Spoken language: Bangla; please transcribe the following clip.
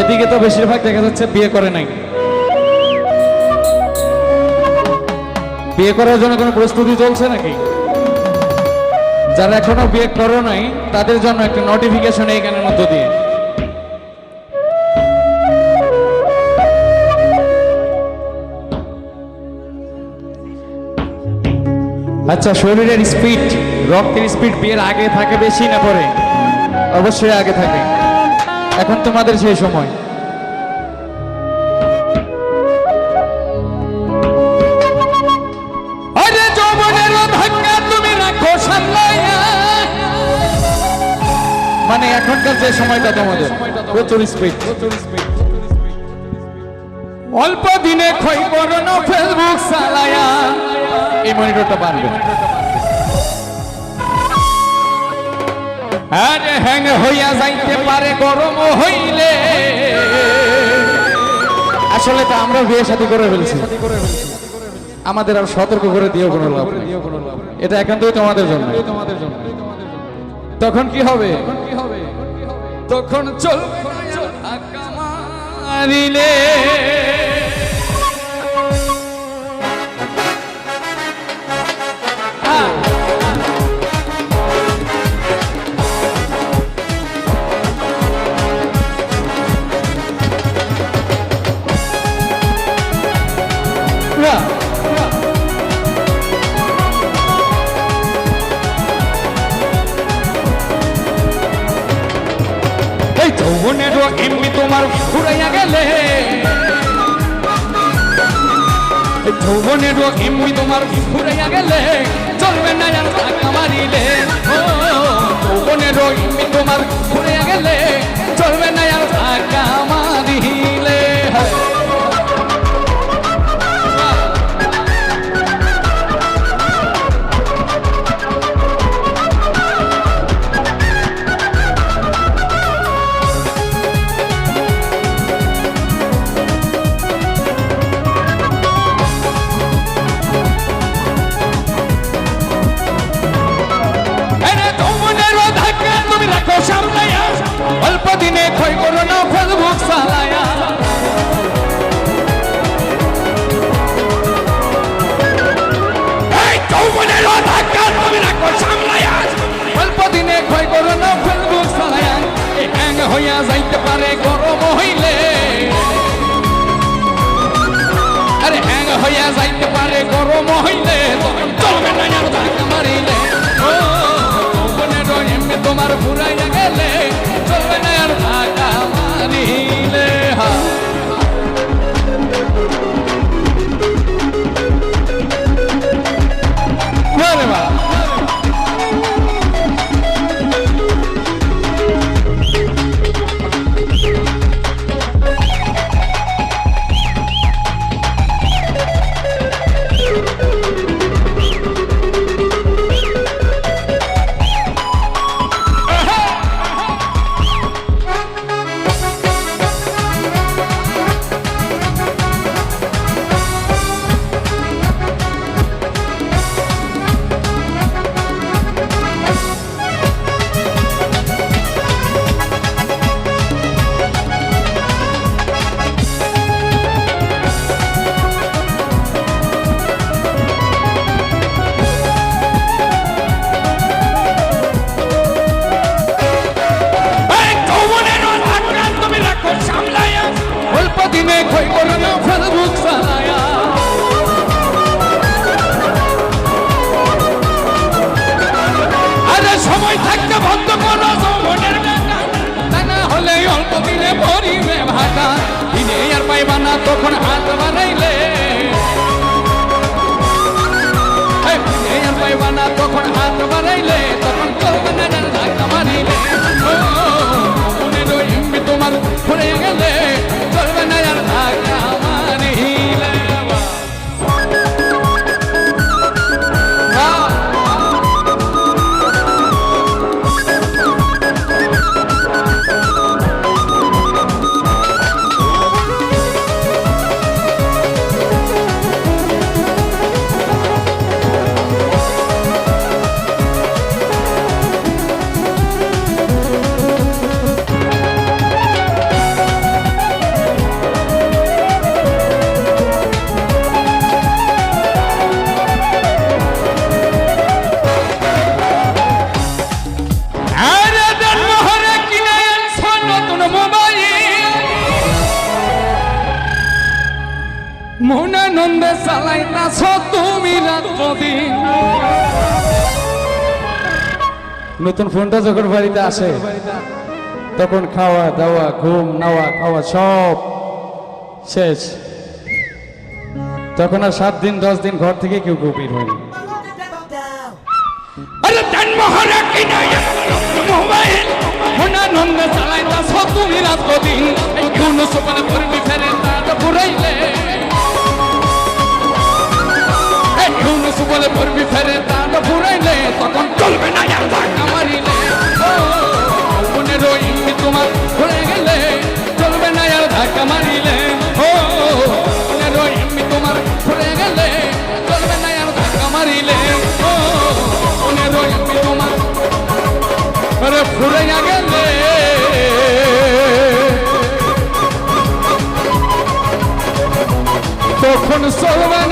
এদিকে তো বেশিরভাগ দেখা যাচ্ছে বিয়ে করে নাই। বিয়ে করার জন্য কোনো প্রস্তুতি চলছে নাকি? যারা এখনও বিয়ে করো নাই, তাদের জন্য একটা নোটিফিকেশন এই গানের মধ্য দিয়ে। আচ্ছা শরীরের স্পিড রক্তের স্পিড বিয়ের আগে থাকে, বেশি না পরে? অবশ্যই আগে থাকে। এখন তোমাদের সেই সময়। মানে এখনকার যে সময়টা তোমাদের প্রচুর স্পিড অল্প দিনে ক্ষয় করো না ফেসবুক চালায়া। এই মনিটরটা পারবে আরে হ্যাং হইয়া যাইতে পারে, গরম হইলে। আসলে তো আমরা বিয়ে শাদী করে ফেলছি। আমাদের আর সতর্ক করে দিও কোনো লাভ এটা একান্তই তোমাদের জন্য। তখন কি হবে? তখন চলবে না আর ধাক্কা মারিলে যৌবনেরও এমনি তোমার ফুরাইয়া গেলে। যৌবনেরও এমনি তোমার ফুরাইয়া গেলে। চলবে না আর টাকা মারিলে। যৌবনেরও এমনি তোমার ফুরাইয়া গেলে। চলবে না হ্যাং যাইতে পারে গরম হইলে। আরে হ্যাং হইয়া যাইতে পারে গরম হইলে। তখন চলবে না মারিলে। পাইবা না তখন হাত বানাইলে এই দিনে আর পাইবা না তখন হাত বানাইলে তখন চলবে না আর ধাক্কা মারিলে ও, মনের ওই চালাইতাছ তুমি নতুন ফোনটা যখন বাড়িতে আসে তখন খাওয়া দাওয়া ঘুম নাওয়া খাওয়া সব শেষ। তখন আর সাত দিন দশ দিন ঘর থেকে কেউ কেউ বের হয়নি সতুমি রাত দিন এই কোন সপনে পড়বি ফেরে তার পুরাইলে এই কোন সপনে পড়বি ফেরে তার পুরাইলে তখন চলবে না আর ধাক্কা মারিলে ও মনে রইনি তোমার ভরে গেলে চলবে না আর ধাক্কা মারিলে ও মনে রইনি তোমার ভরে গেলে চলবে না আর ধাক্কা মারিলে ও মনে রইনি তোমার আরে ফুরে গেলে তখন চলবে